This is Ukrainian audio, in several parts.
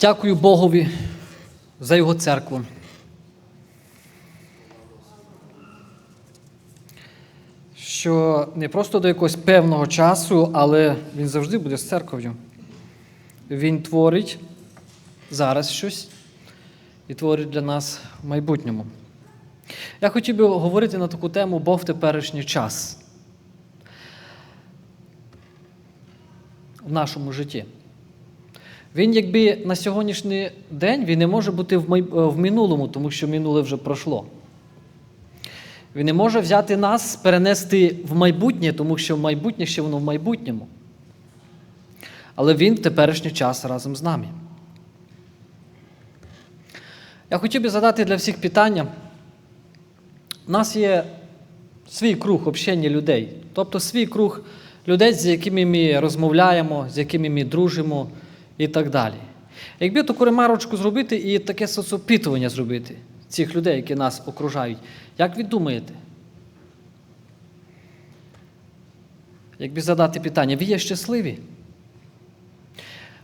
Дякую Богові за Його церкву. Що не просто до якогось певного часу, але він завжди буде з церков'ю. Він творить зараз щось і творить для нас в майбутньому. Я хотів би говорити на таку тему Бог в теперішній час в нашому житті. Він, якби на сьогоднішній день, він не може бути в, май... в минулому, тому що минуле вже пройшло. Він не може взяти нас, перенести в майбутнє, тому що в майбутнє ще воно в майбутньому. Але він в теперішній час разом з нами. Я хотів би задати для всіх питання. У нас є свій круг общення людей, тобто свій круг людей, з якими ми розмовляємо, з якими ми дружимо і так далі. Якби таку ремарочку зробити і таке соцопитування зробити цих людей, які нас окружають, як ви думаєте? Якби задати питання, ви є щасливі?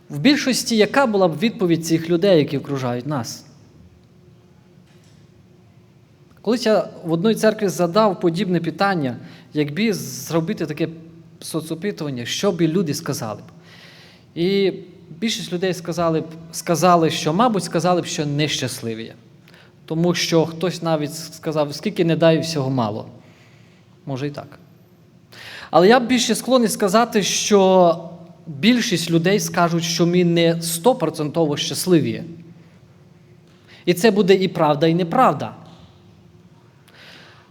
В більшості, яка була б відповідь цих людей, які окружають нас? Колись я в одній церкві задав подібне питання, якби зробити таке соцопитування, що б люди сказали б. І більшість людей сказали, б, сказали, що, мабуть, сказали б, що нещасливі. є. Тому що хтось навіть сказав, скільки не дай, всього мало. Може і так. Але я б більше склонний сказати, що більшість людей скажуть, що ми не стопроцентово щасливі. І це буде і правда, і неправда.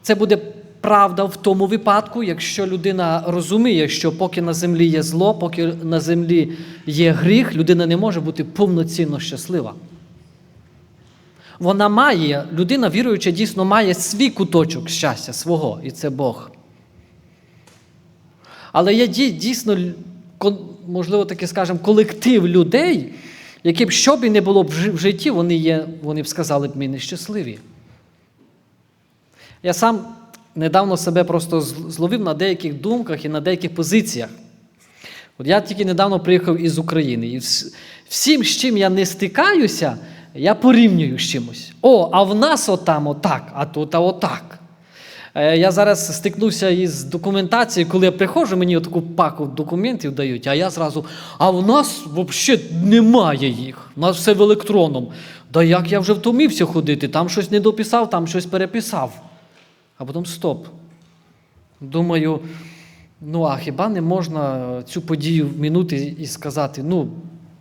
Це буде правда в тому випадку, якщо людина розуміє, що поки на землі є зло, поки на землі є гріх, людина не може бути повноцінно щаслива. Вона має, людина віруюча, дійсно має свій куточок щастя свого, і це Бог. Але є дійсно, можливо, таке скажемо, колектив людей, які б що б і не було б в житті, вони є, вони б сказали б, ми нещасливі. Я сам недавно себе просто зловив на деяких думках і на деяких позиціях. От я тільки недавно приїхав із України. І всім, з чим я не стикаюся, я порівнюю з чимось. О, а в нас отам отак, а тут а отак. Я зараз стикнувся із документацією, коли я приходжу, мені таку паку документів дають, а я зразу, а в нас взагалі немає їх. У нас все в електронному. Да як я вже втомився ходити, там щось не дописав, там щось переписав. А потім стоп. Думаю, ну а хіба не можна цю подію минути і сказати, ну,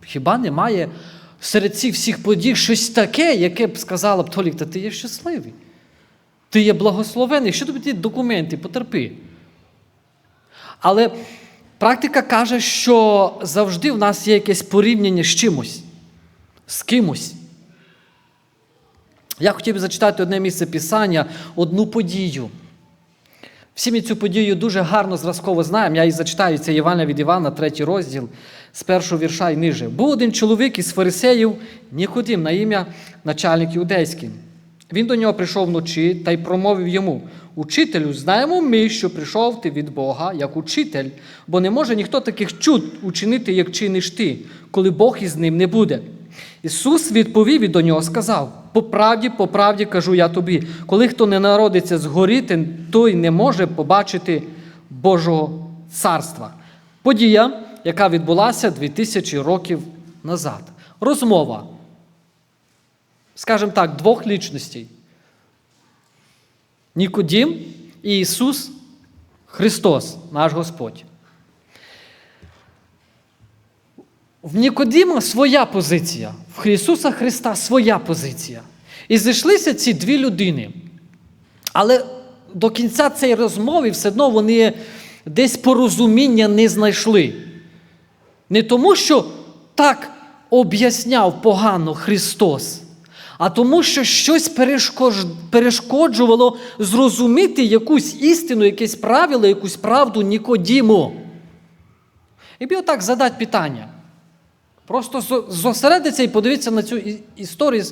хіба немає серед цих всіх подій щось таке, яке б сказала б Толік, та ти є щасливий. Ти є благословений, що тобі ті документи, потерпи. Але практика каже, що завжди в нас є якесь порівняння з чимось, з кимось. Я хотів би зачитати одне місце Писання, одну подію. Всі ми цю подію дуже гарно зразково знаємо. Я її зачитаю, це Євангелія від Івана, третій розділ, з першого вірша і ниже. Був один чоловік із фарисеїв, Нікодим, на ім'я начальник іудейський. Він до нього прийшов вночі та й промовив йому: Учителю, знаємо ми, що прийшов ти від Бога як учитель, бо не може ніхто таких чуд учинити, як чиниш ти, коли Бог із ним не буде. Ісус відповів і до нього сказав: по правді, по правді кажу я тобі, коли хто не народиться згоріти, той не може побачити Божого царства. Подія, яка відбулася 2000 років назад. Розмова, скажімо так, двох лічностей. Нікодім і Ісус Христос, наш Господь. В Нікодіма своя позиція, в Ісуса Христа своя позиція. І зійшлися ці дві людини. Але до кінця цієї розмови все одно вони десь порозуміння не знайшли. Не тому, що так об'ясняв погано Христос, а тому, що щось перешкоджувало зрозуміти якусь істину, якесь правило, якусь правду Нікодіму. І отак задати питання. Просто зосередитися і подивитися на цю історію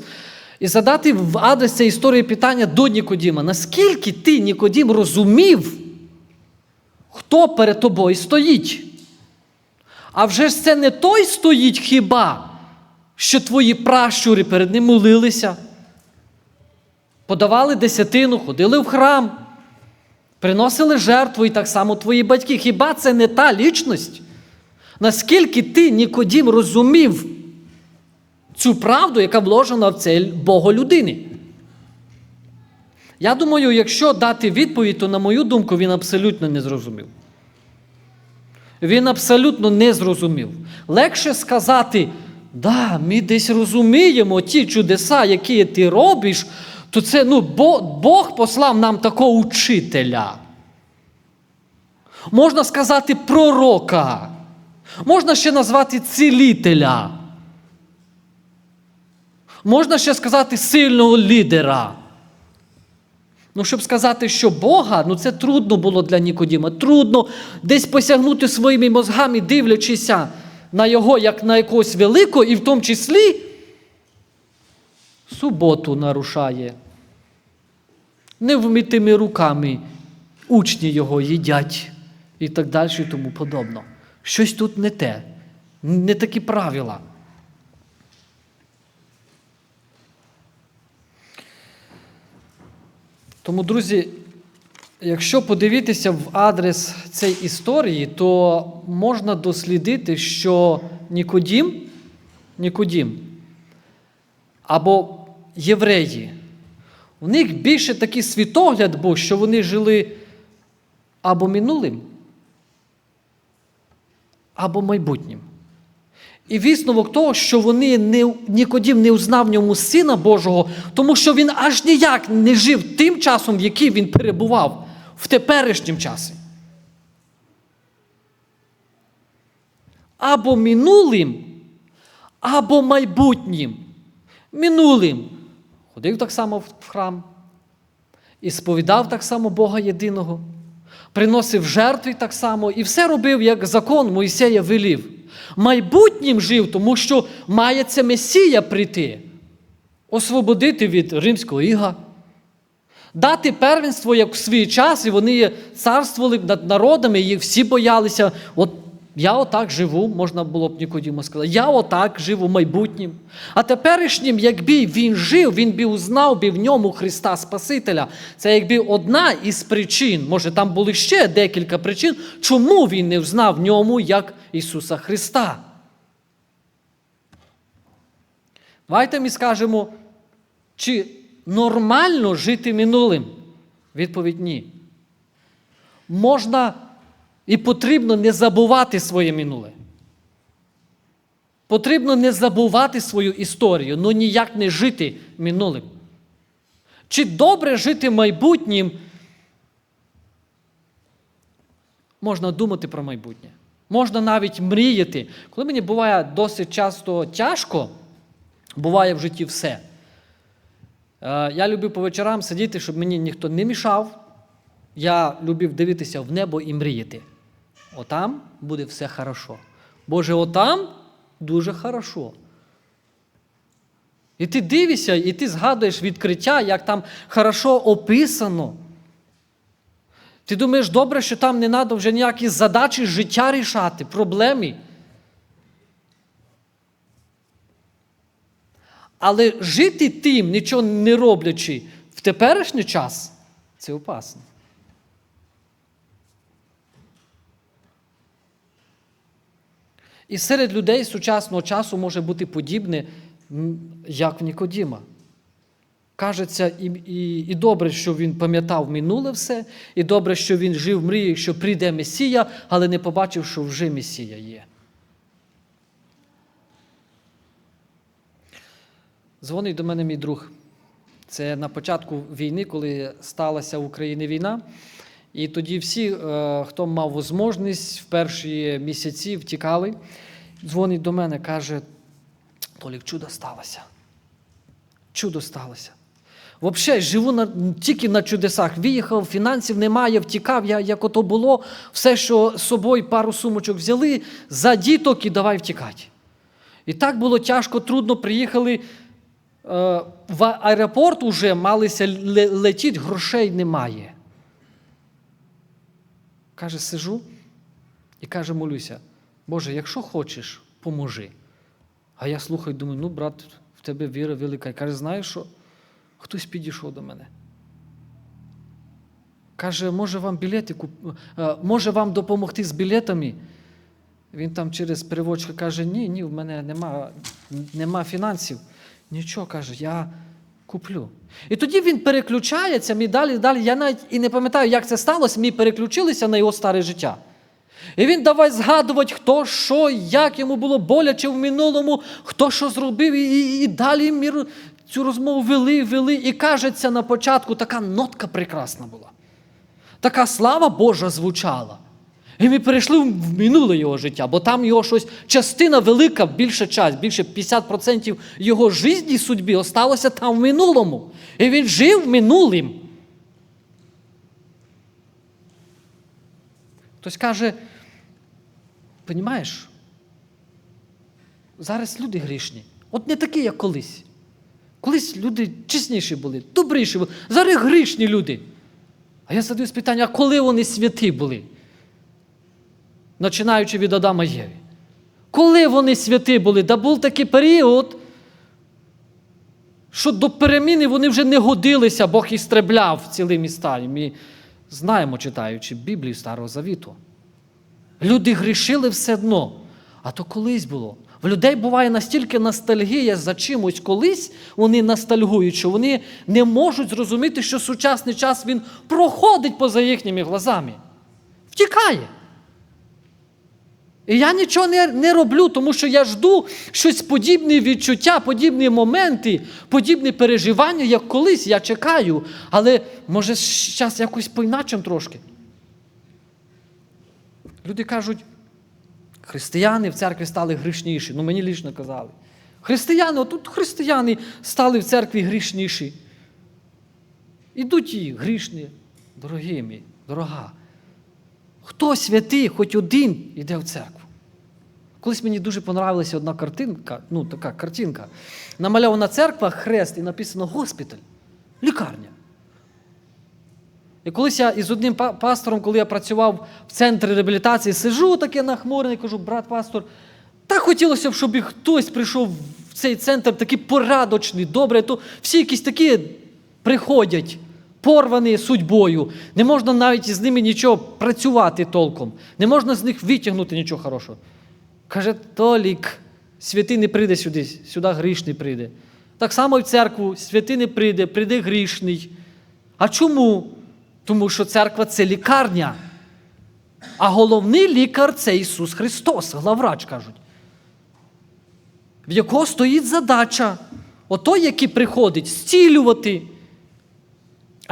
і задати в адрес цієї історії питання до Нікодіма. Наскільки ти, Нікодім, розумів, хто перед тобою стоїть? А вже ж це не той стоїть хіба, що твої пращури перед ним молилися, подавали десятину, ходили в храм, приносили жертву і так само твої батьки. Хіба це не та лічність? Наскільки ти, Нікодім, розумів цю правду, яка вложена в цель Бога людини? Я думаю, якщо дати відповідь, то, на мою думку, він абсолютно не зрозумів. Він абсолютно не зрозумів. Легше сказати, да, ми десь розуміємо ті чудеса, які ти робиш, то це ну, Бог послав нам такого учителя. Можна сказати пророка. Можна ще назвати цілителя. Можна ще сказати сильного лідера. Ну, щоб сказати, що Бога, ну це трудно було для Нікодіма. Трудно десь посягнути своїми мозгами, дивлячися на його як на якогось великого, і в тому числі суботу нарушає. Невмитими руками учні його їдять і так далі, і тому подобно. Щось тут не те, не такі правила. Тому, друзі, якщо подивитися в адрес цієї історії, то можна дослідити, що Нікодім, Нікодім або євреї, у них більше такий світогляд був, що вони жили або минулим, або майбутнім. І висновок того, що вони не, Нікодім не узнав ньому Сина Божого, тому що він аж ніяк не жив тим часом, в який він перебував в теперішнім часі. Або минулим, або майбутнім. Минулим ходив так само в храм, і сповідав так само Бога єдиного, приносив жертви так само, і все робив, як закон Моїсея велів майбутнім жив, тому що має це Месія прийти, освободити від римського іга, дати первенство як в свій час, і вони царствували над народами, їх всі боялися. От я отак живу, можна було б Нікодімо сказати, я отак живу майбутнім. А теперішнім, якби він жив, він би узнав би в ньому Христа Спасителя. Це якби одна із причин, може там були ще декілька причин, чому він не взнав в ньому як Ісуса Христа. Давайте ми скажемо, чи нормально жити минулим? Відповідь ні. Можна і потрібно не забувати своє минуле. Потрібно не забувати свою історію, але ніяк не жити минулим. Чи добре жити майбутнім? Можна думати про майбутнє. Можна навіть мріяти. Коли мені буває досить часто тяжко, буває в житті все. Е, я любив по вечорам сидіти, щоб мені ніхто не мішав. Я любив дивитися в небо і мріяти. Отам буде все хорошо. Боже, отам дуже хорошо. І ти дивишся, і ти згадуєш відкриття, як там хорошо описано. Ти думаєш, добре, що там не треба вже ніякі задачі життя рішати, проблеми. Але жити тим, нічого не роблячи в теперішній час, це опасно. І серед людей сучасного часу може бути подібне, як в Нікодіма. Кажеться, і і, і добре, що він пам'ятав минуле все, і добре, що він жив мрією, що прийде Месія, але не побачив, що вже Месія є. Дзвонить до мене мій друг. Це на початку війни, коли сталася в Україні війна. І тоді всі, е, хто мав можливість, в перші місяці втікали. Дзвонить до мене, каже: Толік, чудо сталося. Чудо сталося. Взагалі, живу на, тільки на чудесах. Виїхав, фінансів немає, втікав, я, як ото було, все, що з собою пару сумочок взяли, за діток і давай втікати. І так було тяжко, трудно. Приїхали е, в аеропорт уже малися летіти, грошей немає. Каже, сижу і каже, молюся, Боже, якщо хочеш, поможи. А я слухаю, думаю, ну, брат, в тебе віра велика. І каже, знаєш що? Хтось підійшов до мене. Каже, може вам білети куп... е, може вам допомогти з білетами? Він там через переводчика каже, ні, ні, в мене нема, нема фінансів. Нічого каже, я куплю. І тоді він переключається, ми далі, далі. Я навіть і не пам'ятаю, як це сталося, ми переключилися на його старе життя. І він давай згадувати, хто що, як йому було боляче в минулому, хто що зробив, і, і, і далі ми цю розмову вели, вели. І кажеться, на початку така нотка прекрасна була. Така слава Божа звучала. І ми перейшли в минуле його життя, бо там його щось, частина велика, більша часть, більше 50% його житті і судьби осталося там в минулому. І він жив минулим. Хтось каже, понімаєш, зараз люди грішні. От не такі, як колись. Колись люди чесніші були, добріші були. Зараз грішні люди. А я задаю питання, а коли вони святі були? Починаючи від Адама Єві. Коли вони святі були? Да був такий період, що до переміни вони вже не годилися, Бог істребляв цілі міста. І ми знаємо, читаючи Біблію Старого Завіту. Люди грішили все одно. А то колись було. В людей буває настільки ностальгія за чимось колись, вони ностальгують, що вони не можуть зрозуміти, що сучасний час він проходить поза їхніми глазами. Втікає. І я нічого не, не роблю, тому що я жду щось подібне відчуття, подібні моменти, подібні переживання, як колись. Я чекаю, але може зараз якось по-іначем трошки. Люди кажуть, християни в церкві стали грішніші. Ну, мені лічно казали. Християни, отут християни стали в церкві грішніші. Ідуть і грішні, дорогі мій, дорога. Хто святий, хоч один йде в церкву. Колись мені дуже понравилася одна картинка, ну така картинка. Намальована церква, хрест, і написано госпіталь, лікарня. І колись я із одним пастором, коли я працював в центрі реабілітації, сижу таке нахмурений, кажу, брат пастор, так хотілося б, щоб і хтось прийшов в цей центр такий порадочний, добре, то всі якісь такі приходять, порвані судьбою. Не можна навіть з ними нічого працювати толком. Не можна з них витягнути нічого хорошого. Каже, Толік, святий не прийде сюди, сюди грішний прийде. Так само і в церкву святий не прийде, прийде грішний. А чому? Тому що церква це лікарня. А головний лікар це Ісус Христос, главврач кажуть. В якого стоїть задача, отой, який приходить, зцілювати.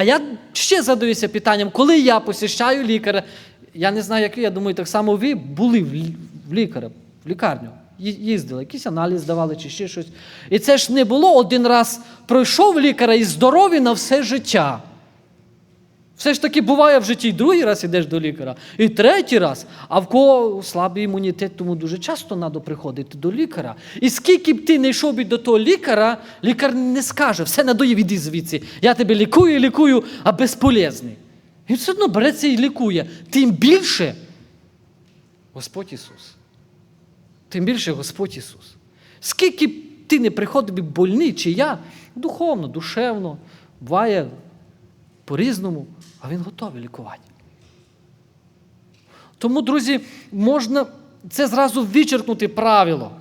А я ще задаюся питанням, коли я посіщаю лікаря, я не знаю, як ви, я думаю, так само ви були в лікаря, в лікарню. Їздили, якийсь аналіз давали чи ще щось. І це ж не було один раз пройшов лікаря і здоровий на все життя. Все ж таки буває в житті і другий раз ідеш до лікаря, і третій раз. А в кого слабий імунітет, тому дуже часто треба приходити до лікаря. І скільки б ти не йшов до того лікаря, лікар не скаже, все надоїв, іди звідси. Я тебе лікую, лікую, а безполезний. Він все одно береться і лікує. Тим більше Господь Ісус. Тим більше Господь Ісус. Скільки б ти не приходив больний, чи я, духовно, душевно, буває по-різному, а Він готовий лікувати. Тому, друзі, можна це зразу вичеркнути правило,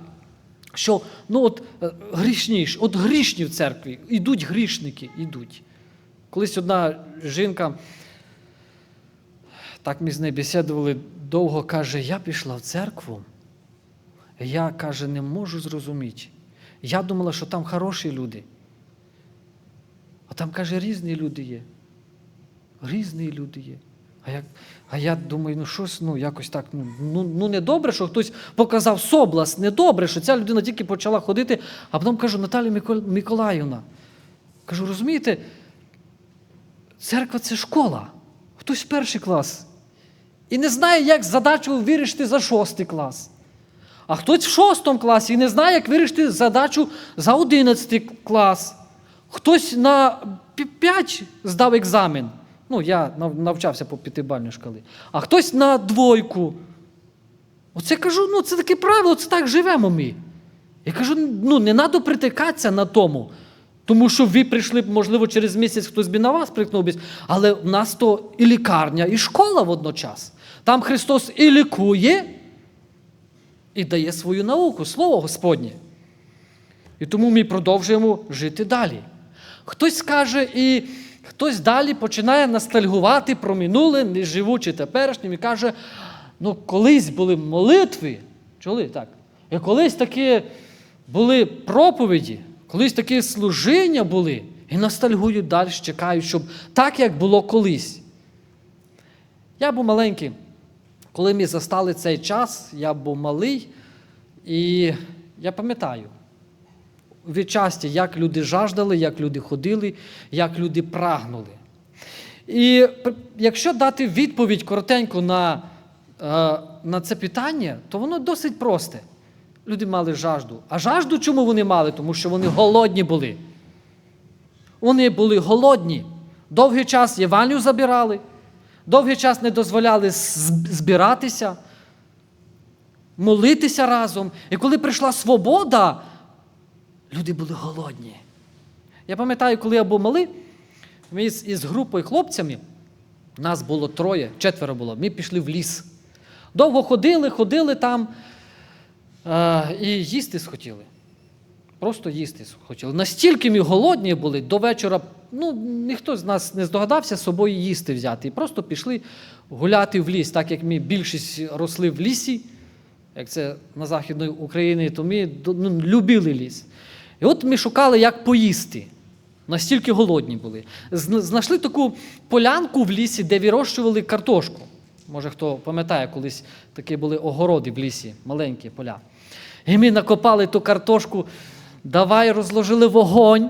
що ну от е, грішніш, от грішні в церкві, ідуть грішники, ідуть. Колись одна жінка, так ми з нею бесідували довго, каже, я пішла в церкву, я, каже, не можу зрозуміти. Я думала, що там хороші люди. А там, каже, різні люди є. Різні люди є. А я, а я думаю, ну щось, ну якось так, ну, ну, ну не добре, що хтось показав соблазн, не добре, що ця людина тільки почала ходити, а потім кажу, Наталія Микол- Миколаївна. Кажу, розумієте, церква це школа. Хтось перший клас. І не знає, як задачу вирішити за шостий клас. А хтось в шостому класі і не знає, як вирішити задачу за одинадцятий клас. Хтось на 5 здав екзамен. Ну, я навчався по п'ятибальній шкалі. А хтось на двойку. Оце кажу, ну це таке правило, це так живемо ми. Я кажу: ну не треба притикатися на тому, тому що ви прийшли, можливо, через місяць хтось би на вас прикнув, але в нас то і лікарня, і школа водночас. Там Христос і лікує, і дає свою науку, Слово Господнє. І тому ми продовжуємо жити далі. Хтось скаже, і хтось далі починає ностальгувати про минуле, не живучи теперішнім, і каже, ну колись були молитви, чули так? І колись такі були проповіді, колись такі служіння були, і ностальгують далі, чекають, щоб так, як було колись. Я був маленький, коли ми застали цей час, я був малий, і я пам'ятаю відчасті, як люди жаждали, як люди ходили, як люди прагнули. І якщо дати відповідь коротенько на, е, на це питання, то воно досить просте. Люди мали жажду. А жажду чому вони мали? Тому що вони голодні були. Вони були голодні. Довгий час Євангелію забирали, довгий час не дозволяли збиратися, молитися разом. І коли прийшла свобода, люди були голодні. Я пам'ятаю, коли я був малий, ми з, із групою хлопцями, нас було троє, четверо було, ми пішли в ліс. Довго ходили, ходили там е, і їсти схотіли. Просто їсти хотіли. Настільки ми голодні були до вечора, ну, ніхто з нас не здогадався з собою їсти взяти. І просто пішли гуляти в ліс, так як ми більшість росли в лісі, як це на Західній Україні, то ми ну, любили ліс. І от ми шукали, як поїсти. Настільки голодні були. Знайшли таку полянку в лісі, де вирощували картошку. Може, хто пам'ятає, колись такі були огороди в лісі, маленькі поля. І ми накопали ту картошку, давай розложили вогонь,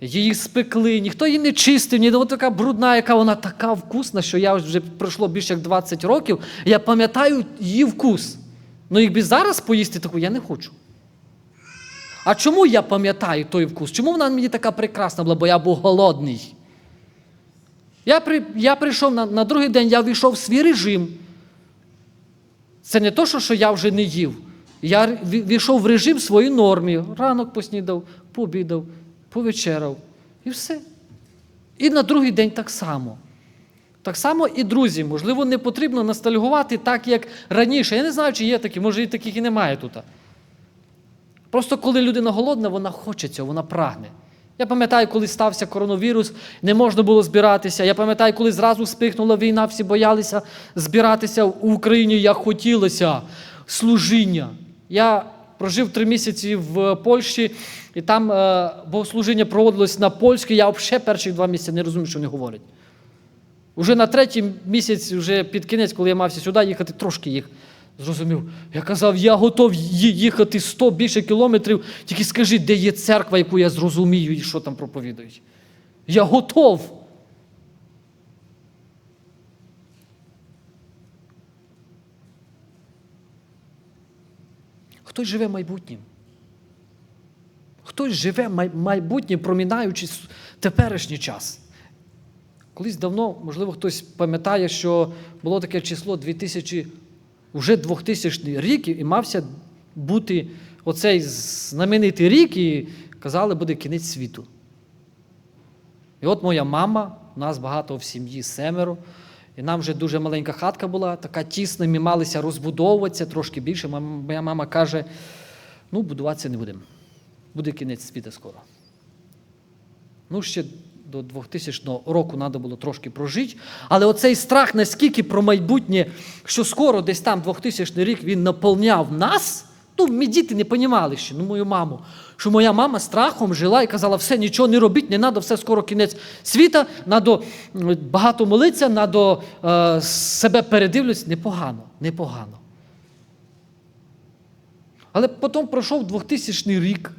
її спекли, ніхто її не чистив, ні от така брудна, яка вона така вкусна, що я вже пройшло більше як 20 років, я пам'ятаю її вкус. Ну, якби зараз поїсти таку, я не хочу. А чому я пам'ятаю той вкус? Чому вона мені така прекрасна була, бо я був голодний? Я при, я прийшов на, на другий день, я війшов в свій режим. Це не то, що, що я вже не їв. Я війшов в режим своїй нормі. Ранок поснідав, пообідав, повечеряв. І все. І на другий день так само. Так само і друзі, можливо, не потрібно ностальгувати так, як раніше. Я не знаю, чи є такі, може і таких і немає тут. Просто коли людина голодна, вона хоче цього, вона прагне. Я пам'ятаю, коли стався коронавірус, не можна було збиратися. Я пам'ятаю, коли зразу спихнула війна, всі боялися збиратися в Україні, як хотілося, служіння. Я прожив три місяці в Польщі, і там е, богослужіння проводилось на польській. Я взагалі перші два місяці не розумів, що вони говорять. Уже на третій місяць, вже під кінець, коли я мався сюди їхати, трошки їх зрозумів. Я казав, я готов їхати 100 більше кілометрів, тільки скажи, де є церква, яку я зрозумію і що там проповідують. Я готов. Хтось живе майбутнім. Хтось живе май- майбутнім, промінаючи теперішній час. Колись давно, можливо, хтось пам'ятає, що було таке число 2000, вже 2000 рік, і мався бути оцей знаменитий рік, і казали, буде кінець світу. І от моя мама, у нас багато в сім'ї семеро, і нам вже дуже маленька хатка була, така тісна, ми малися розбудовуватися трошки більше. Моя мама каже: ну, будуватися не будемо. Буде кінець світу скоро. Ну, ще до 2000 року треба було трошки прожити. Але оцей страх наскільки про майбутнє, що скоро десь там 2000 рік він наповняв нас. Ну, ми діти не понімали ще, ну мою маму, що моя мама страхом жила і казала, все, нічого не робіть, не треба, все скоро кінець світа, треба багато молитися, треба е, себе передивлюсь. Непогано, непогано. Але потім пройшов 2000 рік,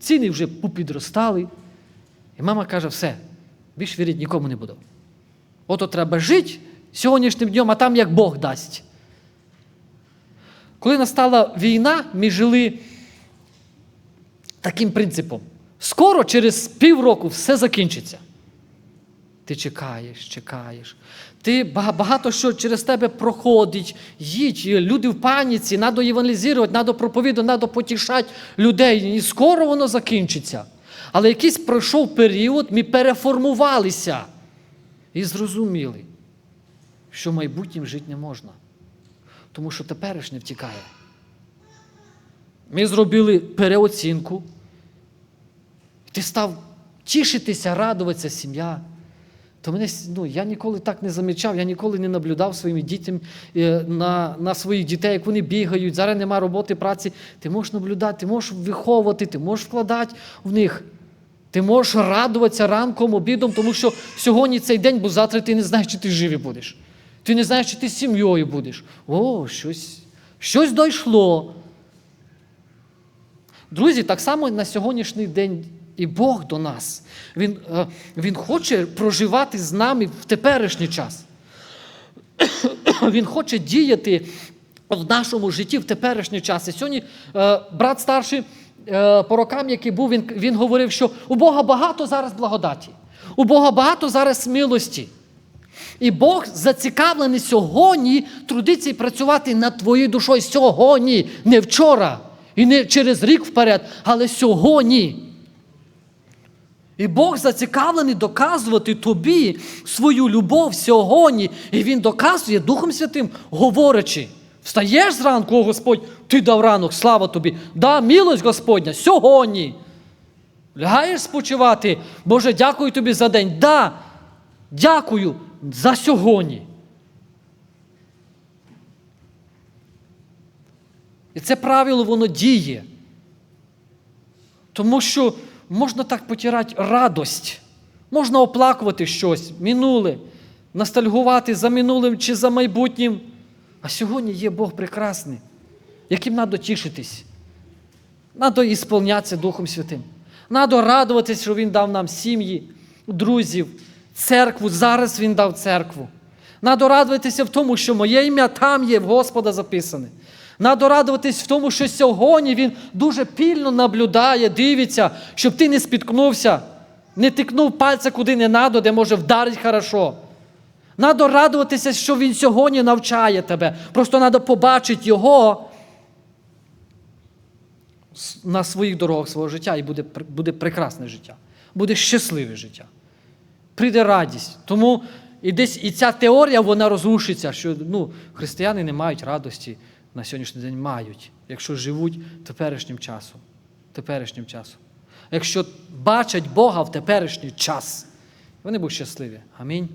ціни вже попідростали. І мама каже, все, більш вірити нікому не буду. Ото треба жити сьогоднішнім днем, а там як Бог дасть. Коли настала війна, ми жили таким принципом. Скоро, через півроку, все закінчиться. Ти чекаєш, чекаєш. Ти багато що через тебе проходить, їдь, люди в паніці, треба євангелізувати, треба проповідувати, треба потішати людей. І скоро воно закінчиться. Але якийсь пройшов період, ми переформувалися і зрозуміли, що майбутнім жити не можна. Тому що теперішнє втікає. Ми зробили переоцінку. Ти став тішитися, радуватися, сім'я. То мене, ну, я ніколи так не замічав, я ніколи не наблюдав своїми дітям е, на, на своїх дітей, як вони бігають, зараз немає роботи, праці. Ти можеш наблюдати, ти можеш виховувати, ти можеш вкладати в них. Ти можеш радуватися ранком, обідом, тому що сьогодні цей день, бо завтра ти не знаєш, чи ти живий будеш. Ти не знаєш, чи ти з сім'єю будеш. О, щось, щось дійшло. Друзі, так само на сьогоднішній день і Бог до нас. Він, е, він хоче проживати з нами в теперішній час. Він хоче діяти в нашому житті в теперішній час. І сьогодні е, брат старший по рокам, який був, він, він говорив, що у Бога багато зараз благодаті, у Бога багато зараз милості. І Бог зацікавлений сьогодні трудитися і працювати над твоєю душою сьогодні, не вчора і не через рік вперед, але сьогодні. І Бог зацікавлений доказувати тобі свою любов сьогодні. І Він доказує Духом Святим, говорячи. Встаєш зранку, о Господь, ти дав ранок, слава тобі, да, милость Господня сьогодні. Лягаєш спочивати, Боже, дякую тобі за день. Да, дякую за сьогодні. І це правило воно діє. Тому що можна так потирати радость, можна оплакувати щось, минуле, ностальгувати за минулим чи за майбутнім. А сьогодні є Бог прекрасний, яким треба тішитись. Треба ісполнятися Духом Святим. Треба радуватись, що Він дав нам сім'ї, друзів, церкву. Зараз Він дав церкву. Треба радуватися в тому, що моє ім'я там є, в Господа записане. Надо радуватись в тому, що сьогодні Він дуже пільно наблюдає, дивиться, щоб ти не спіткнувся, не тикнув пальця куди не надо, де може вдарити хорошо. Надо радуватися, що Він сьогодні навчає тебе. Просто треба побачити Його на своїх дорогах свого життя, і буде, буде прекрасне життя, буде щасливе життя. Прийде радість. Тому і десь і ця теорія вона розрушиться, що ну, християни не мають радості на сьогоднішній день мають, якщо живуть теперішнім часом. Теперішнім часом. Якщо бачать Бога в теперішній час, вони будуть щасливі. Амінь.